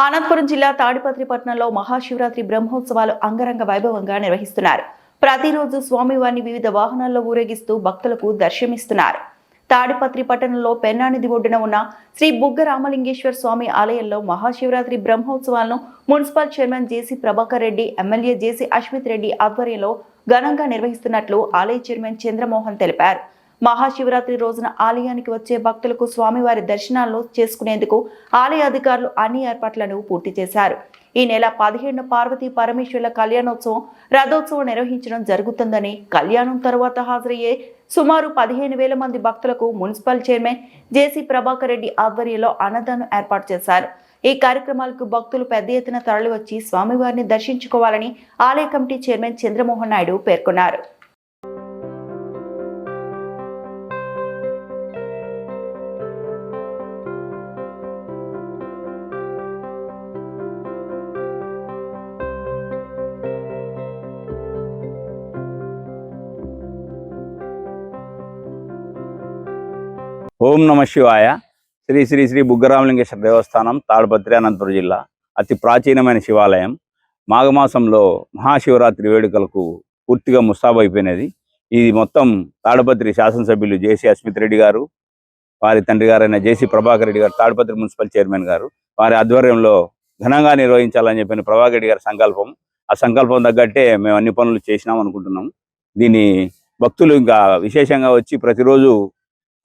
అనంతపురం జిల్లా తాడిపత్రి పట్టణంలో మహాశివరాత్రి బ్రహ్మోత్సవాలు అంగరంగ వైభవంగా నిర్వహిస్తున్నారు. ప్రతిరోజు స్వామివారిని వివిధ వాహనాల్లో ఊరేగిస్తూ భక్తులకు దర్శనమిస్తున్నారు. తాడిపత్రి పట్టణంలో పెన్నానిధి ఒడ్డున ఉన్న శ్రీ బుగ్గ రామలింగేశ్వర స్వామి ఆలయంలో Mahashivratri బ్రహ్మోత్సవాలను municipal chairman JC Prabhakar Reddy MLA JC Ashwith Reddy ఆధ్వర్యంలో ఘనంగా నిర్వహిస్తున్నట్లు ఆలయ చైర్మన్ చంద్రమోహన్ తెలిపారు. మహాశివరాత్రి రోజున ఆలయానికి వచ్చే భక్తులకు స్వామివారి దర్శనాలు చేసుకునేందుకు ఆలయ అధికారులు అన్ని ఏర్పాట్లను పూర్తి చేశారు. ఈ నెల పదిహేడున పార్వతీ పరమేశ్వర్ల కళ్యాణోత్సవం రథోత్సవం నిర్వహించడం జరుగుతుందని కళ్యాణం తరువాత హాజరయ్యే సుమారు పదిహేను వేల మంది భక్తులకు municipal chairman JC Prabhakar Reddy ఆధ్వర్యంలో అన్నదానం ఏర్పాటు చేశారు. ఈ కార్యక్రమాలకు భక్తులు పెద్ద ఎత్తున తరలివచ్చి స్వామివారిని దర్శించుకోవాలని ఆలయ కమిటీ చైర్మన్ చంద్రమోహన్ నాయుడు పేర్కొన్నారు. ఓం నమ శివాయ. శ్రీ శ్రీ శ్రీ బుగ్గరామలింగేశ్వర దేవస్థానం తాడపత్రి అనంతపురం జిల్లా. అతి ప్రాచీనమైన శివాలయం. మాఘమాసంలో మహాశివరాత్రి వేడుకలకు పూర్తిగా ముస్తాబైపోయినది ఇది మొత్తం తాడపత్రి శాసనసభ్యులు జేసీ అస్మిత్ రెడ్డి గారు వారి తండ్రి గారైన జేసీ ప్రభాకర్ రెడ్డి గారు తాడపత్రి మున్సిపల్ చైర్మన్ గారు వారి ఆధ్వర్యంలో ఘనంగా నిర్వహించాలని చెప్పిన ప్రభాకర్ రెడ్డి గారి సంకల్పం. ఆ సంకల్పం తగ్గట్టే మేము అన్ని పనులు చేసినాం అనుకుంటున్నాం. దీన్ని భక్తులు ఇంకా విశేషంగా వచ్చి ప్రతిరోజు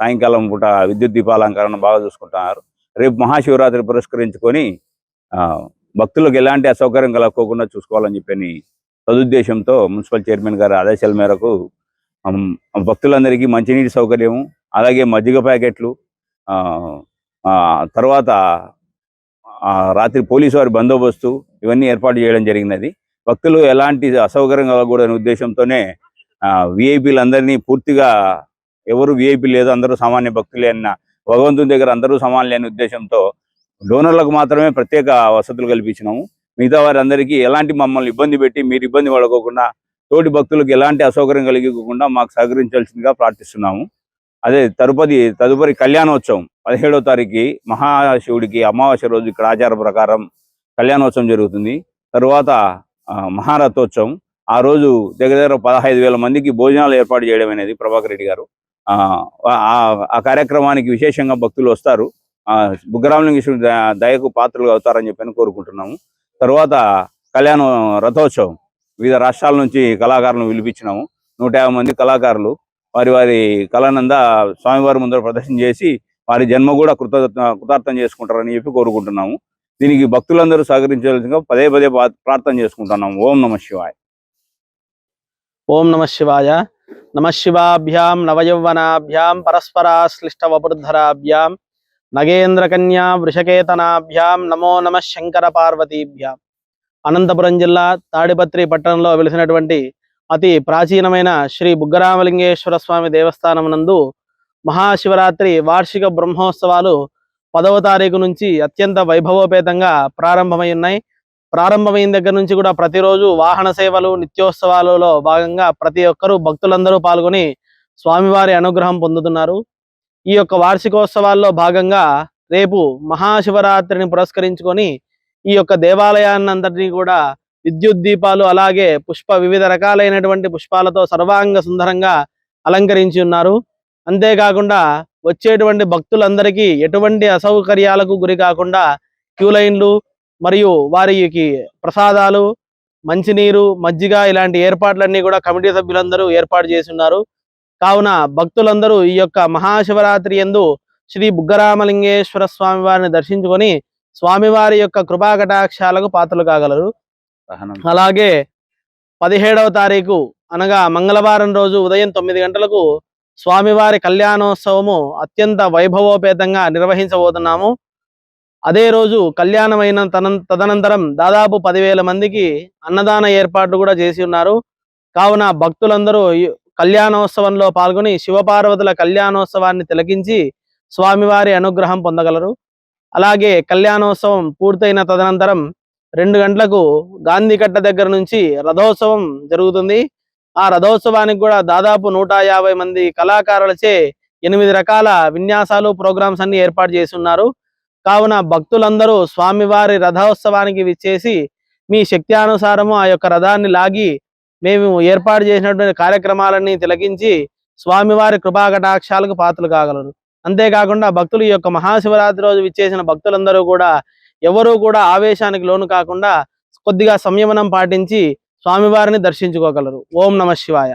సాయంకాలం పూట విద్యుత్ దీపాలంకరణ బాగా చూసుకుంటున్నారు. రేపు మహాశివరాత్రి పురస్కరించుకొని ఆ, భక్తులకు ఎలాంటి అసౌకర్యం కలగకోకుండా చూసుకోవాలని చెప్పని సదుద్దేశంతో మున్సిపల్ చైర్మన్ గారి ఆదేశాల మేరకు భక్తులందరికీ మంచినీటి సౌకర్యం అలాగే మజ్జిగ ప్యాకెట్లు ఆ, ఆ, తర్వాత ఆ, రాత్రి పోలీసు వారి బందోబస్తు ఇవన్నీ ఏర్పాటు చేయడం జరిగినది. భక్తులు ఎలాంటి అసౌకర్యం కలగకూడదనే ఉద్దేశంతోనే విఐపీలందరినీ పూర్తిగా ఎవరు విఐపి లేదు అందరూ సామాన్య భక్తులే అన్న భగవంతుని దగ్గర అందరూ సమానులే అనే ఉద్దేశంతో డోనర్లకు మాత్రమే ప్రత్యేక వసతులు కల్పించినాము. మిగతా వారందరికీ ఎలాంటి మమ్మల్ని ఇబ్బంది పెట్టి మీరు ఇబ్బంది పడకోకుండా తోటి భక్తులకు ఎలాంటి అసౌకర్యం కలిగకుండా మాకు సహకరించాల్సిందిగా ప్రార్థిస్తున్నాము. అదే తరుపతి తదుపరి కళ్యాణోత్సవం పదిహేడో తారీఖు మహాశివుడికి అమావాస్య రోజు ఇక్కడ ఆచార ప్రకారం కళ్యాణోత్సవం జరుగుతుంది. తరువాత ఆ, మహారథోత్సవం. ఆ రోజు దగ్గర దగ్గర పదహైదు వేల మందికి భోజనాలు ఏర్పాటు చేయడం అనేది ప్రభాకర్ రెడ్డి గారు ఆ ఆ- ఆ కార్యక్రమానికి విశేషంగా భక్తులు వస్తారు. ఆ దయకు పాత్రలు అవుతారని చెప్పని కోరుకుంటున్నాము. తర్వాత కళ్యాణ రథోత్సవం వివిధ రాష్ట్రాల నుంచి కళాకారులను పిలిపించినాము. నూట యాభై మంది కళాకారులు వారి వారి కళానంద స్వామివారి ముందర ప్రదర్శన చేసి వారి జన్మ కూడా కృత కృతార్థం చేసుకుంటారని చెప్పి కోరుకుంటున్నాము. దీనికి భక్తులందరూ సహకరించాల్సిందిగా పదే పదే ప్రార్థన చేసుకుంటున్నాము. ఓం నమ శివాయ. ఓం నమ శివాయ. నమశివాభ్యాం నవయౌవనాభ్యాం పరస్పరాశ్లిష్టవపుర్ధరాభ్యాం నగేంద్రకన్యా వృషకేతనాభ్యాం నమో నమ శంకర పార్వతీభ్యాం అనంతపురం జిల్లా తాడిపత్రి పట్టణంలో వెలిసినటువంటి అతి ప్రాచీనమైన శ్రీ బుగ్గరామలింగేశ్వర స్వామి దేవస్థానం నందు మహాశివరాత్రి వార్షిక బ్రహ్మోత్సవాలు పదవ తారీఖు నుంచి అత్యంత వైభవోపేతంగా ప్రారంభమై ఉన్నాయి. ప్రారంభమైన దగ్గర నుంచి కూడా ప్రతిరోజు వాహన సేవలు నిత్యోత్సవాలలో భాగంగా ప్రతి ఒక్కరూ భక్తులందరూ పాల్గొని స్వామివారి అనుగ్రహం పొందుతున్నారు. ఈ యొక్క వార్షికోత్సవాల్లో భాగంగా రేపు మహాశివరాత్రిని పురస్కరించుకొని ఈ యొక్క దేవాలయాన్నంతటినీ కూడా విద్యుత్ దీపాలు అలాగే పుష్ప వివిధ రకాలైనటువంటి పుష్పాలతో సర్వాంగ సుందరంగా అలంకరించి ఉన్నారు. అంతేకాకుండా వచ్చేటువంటి భక్తులందరికీ ఎటువంటి అసౌకర్యాలకు గురి కాకుండా క్యూ లైన్లు మరియు వారికి ప్రసాదాలు మంచినీరు మజ్జిగ ఇలాంటి ఏర్పాట్లన్నీ కూడా కమిటీ సభ్యులందరూ ఏర్పాటు చేసి ఉన్నారు కావున భక్తులందరూ ఈ యొక్క మహాశివరాత్రి యందు శ్రీ బుగ్గరామలింగేశ్వర స్వామి వారిని దర్శించుకొని స్వామివారి యొక్క కృపా కటాక్షాలకు పాత్రలు కాగలరు. అలాగే పదిహేడవ తారీఖు అనగా మంగళవారం రోజు ఉదయం తొమ్మిది గంటలకు స్వామివారి కళ్యాణోత్సవము అత్యంత వైభవోపేతంగా నిర్వహించబోతున్నాము. అదే రోజు కళ్యాణమైన తన- తదనంతరం దాదాపు పదివేల మందికి అన్నదాన ఏర్పాట్లు కూడా చేసి ఉన్నారు. కావున భక్తులందరూ కళ్యాణోత్సవంలో పాల్గొని శివపార్వతుల కళ్యాణోత్సవాన్ని తిలకించి స్వామివారి అనుగ్రహం పొందగలరు. అలాగే కళ్యాణోత్సవం పూర్తయిన తదనంతరం రెండు గంటలకు గాంధీ కట్ట దగ్గర నుంచి రథోత్సవం జరుగుతుంది. ఆ రథోత్సవానికి కూడా దాదాపు నూట యాభై మంది కళాకారులచే ఎనిమిది రకాల విన్యాసాలు ప్రోగ్రామ్స్ అన్ని ఏర్పాటు చేసి ఉన్నారు. కావున భక్తులందరూ స్వామివారి రథోత్సవానికి విచ్చేసి మీ శక్తి అనుసారము ఆ యొక్క రథాన్ని లాగి మేము ఏర్పాటు చేసినటువంటి కార్యక్రమాలన్నీ తిలకించి స్వామివారి కృపా కటాక్షాలకు పాత్రలు కాగలరు. అంతేకాకుండా భక్తులు ఈ యొక్క మహాశివరాత్రి రోజు విచ్చేసిన భక్తులందరూ కూడా ఎవరూ కూడా ఆవేశానికి లోను కాకుండా కొద్దిగా సంయమనం పాటించి స్వామివారిని దర్శించుకోగలరు. ఓం నమ శివాయ.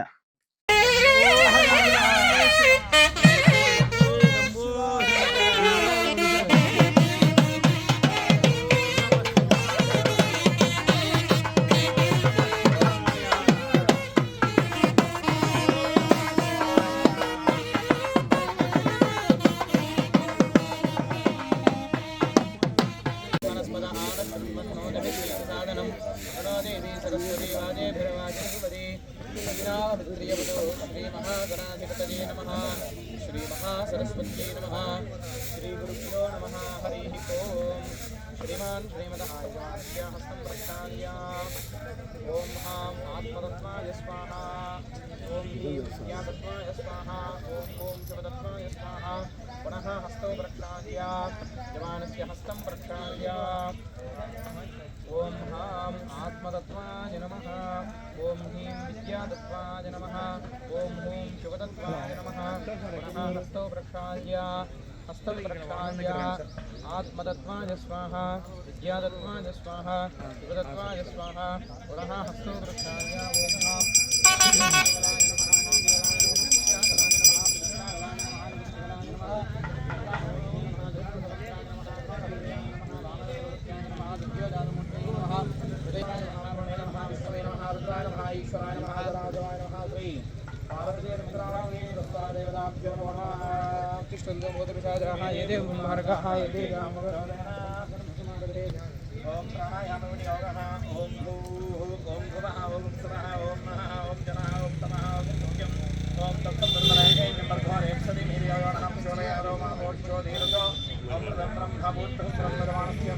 श्रीमहासरस्वत्यै नमः श्रीगुरुभ्यो नमः हरिः ओम् श्रीमान् श्रीमदः हस्तं प्रक्षाल्य ॐ हाम् आत्मतत्त्वाय स्वाहा ॐ ह्रीं विद्यातत्त्वाय स्वाहा ॐ ॐ शिवतत्त्वाय स्वाहा पुनः हस्तौ प्रक्षाल्य जवानस्य हस्तं प्रक्षाल्य ॐ हां आत्मतत्त्वाय नमः ॐ ह्रीं विद्यातत्त्वाय नमः ॐ हूं शिवतत्त्वाय नमः पुनः हस्तौ प्रक्षाल्य हस्तं प्रक्षाल्य आत्मतत्त्वाय स्वाहा विद्यातत्त्वाय स्वाहा शिवतत्त्वाय स्वाहा पुनः हस्तौ प्रक्षाल्य ॐ ఓం ప్రాణాయామ వినియోగः ఓం భూః ఓం భువः ఓం సువः ఓం మహः ఓం జనः ఓం తమः ఓం ముఖ్యం ఓం తత్తం బ్రహ్మణేయం బర్ధ్వానే సది మీర్యాగణం శోరయారో మామోక్షో ధీరతో ఓం ప్రదం బ్రహ్మ భూత్రం బ్రహ్మణస్య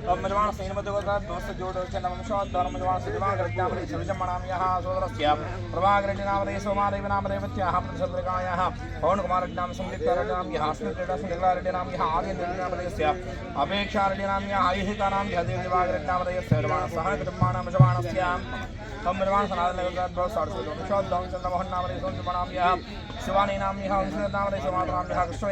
मजवाण संहिमदोदोश्चनवंशोद्धर मजवाण श्रीवाग्रज्ञामरे सविजम्मणाम्यः सोदरस्य प्रभाग्रजनामरे सोमारेविनामरेवत्याः प्रतिशत्रकायाः पौर्णकुमारज्ञां संलिप्तरज्ञाम्यः अस्मिक्रीडासुनिलारज्ञाम्यः आर्यनिर्ज्ञामरयस्य अपेक्षारज्ञाम्यः ऐहिकानाम्यः देवदेवाग्रज्ञामरयस्य सनातन बहुत सारे लोग चंद्र मोहन नाम रे शिवानी नाम नाम रे नाम कृष्ण